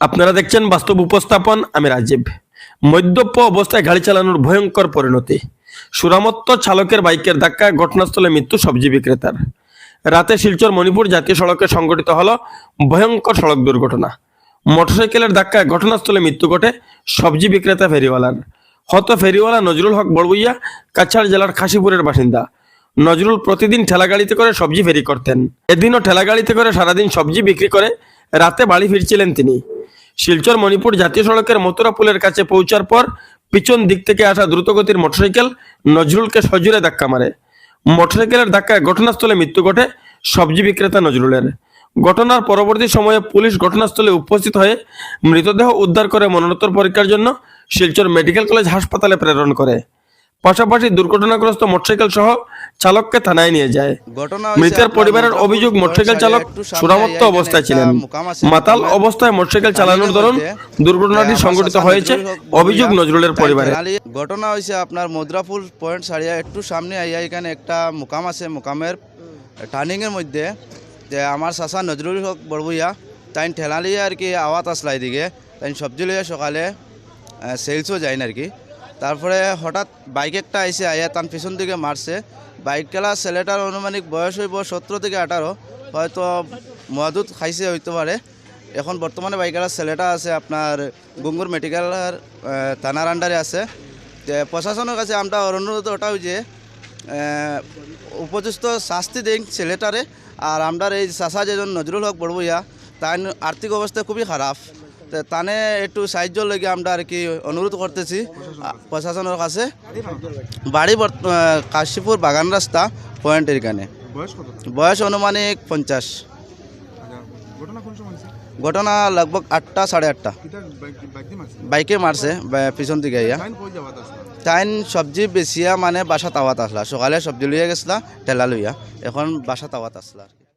আপনারা দেখছেন বাস্তব উপস্থাপন, আমি রাজীব। মদ্যপ অবস্থায় গাড়ি চালানোর ভয়ঙ্কর পরিণতি। সুরামত্ত চালকের বাইকের ধাক্কায় ঘটনাস্থলে মৃত্যু সবজি বিক্রেতার। রাতে শিলচর মণিপুর জাতীয় সড়কে সংঘটিত হলো ভয়ঙ্কর সড়ক দুর্ঘটনা। মোটরসাইকেলের ধাক্কায় ঘটনাস্থলে মৃত্যু ঘটে সবজি বিক্রেতা ফেরিওয়ালার। হত ফেরিওয়ালা নজরুল হক বড়বুইয়া, কাছাড় জেলার খাসিপুরের বাসিন্দা। নজরুল প্রতিদিন ঠেলাগাড়িতে করে সবজি ফেরি করতেন। এদিনও ঠেলাগাড়িতে করে সারাদিন সবজি বিক্রি করে রাতে বাড়ি ফিরছিলেন তিনি। শিলচর মণিপুর জাতীয় সড়কের মথুরা পুলের কাছে পৌঁছার পর পিছন দিক থেকে আসা দ্রুতগতির মোটরসাইকেল নজরুলকে সজোরে ধাক্কা মারে। মোটরসাইকেলের ধাক্কায় ঘটনাস্থলে মৃত্যু ঘটে সবজি বিক্রেতা নজরুলের। ঘটনার পরবর্তী সময়ে পুলিশ ঘটনাস্থলে উপস্থিত হয়ে মৃতদেহ উদ্ধার করে মরণোত্তর পরীক্ষার জন্য শিলচর মেডিকেল কলেজ হাসপাতালে প্রেরণ করে। পাশাপাশি দুর্ঘটনাগ্রস্ত মোটরসাইকেল সহ চালককে থানায় নিয়ে যায়। মৃতের পরিবারের অভিযোগ মোটরসাইকেল চালক সুরামত্ত অবস্থায় ছিলেন। মাতাল অবস্থায় মোটরসাইকেল চালানোর দরুন দুর্ঘটনাটি সংঘটিত হয়েছে। অভিযোগ নজরুলের পরিবারে। ঘটনা হয়েছে আপনার মুদ্রাপুল পয়েন্ট সারিয়া একটু সামনে আইয়া এখানে একটা মুকাম আছে মুকামের টার্নিং এর মধ্যে। যে আমার চাচা নজরুল হক বড়বইয়া তাই ঠেলালি আর কি আওয়াত আসলা এদিকে। তাই সবজি লইয়া সকালে সেলসও যায় না আর কি। তারপরে হঠাৎ বাইক একটা আইসে আইয়া তার পিছন দিকে মারছে। বাইক খেলা ছেলেটার আনুমানিক বয়স হইব সতেরো থেকে আঠারো। হয়তো মহাদুত খাইছে হইতে পারে। এখন বর্তমানে বাইকের ছেলেটা আছে, আপনার গুঙ্গুর মেডিকেলের থানার আন্ডারে আছে। প্রশাসনের কাছে আমরা অনুরোধ ওটাও যে উপযুক্ত শাস্তি দিন ছেলেটারে। আর আমরা এই চাষা যেজন নজরুল হক বড়বইয়া, তার আর্থিক অবস্থা খুবই খারাপ। তানে একটু সাহায্য লেগে আমরা আর কি অনুরোধ করতেছি প্রশাসনের কাছে। বাড়ি কাশীপুর বাগান রাস্তা পয়েন্টের এখানে বয়স অনুমানিক পঞ্চাশ। ঘটনা কোন লগভগ আটটা সাড়ে আটটা। বাইক মারছে? পিছন দিকে ইয়া তাইন সবজি বেচিয়া মানে বাসা তাওয়াত আসলা। সকালে সবজি লইয়া গেছলা ঠেলা লইয়া। এখন বাসা তাওয়াত আসলা আর কি।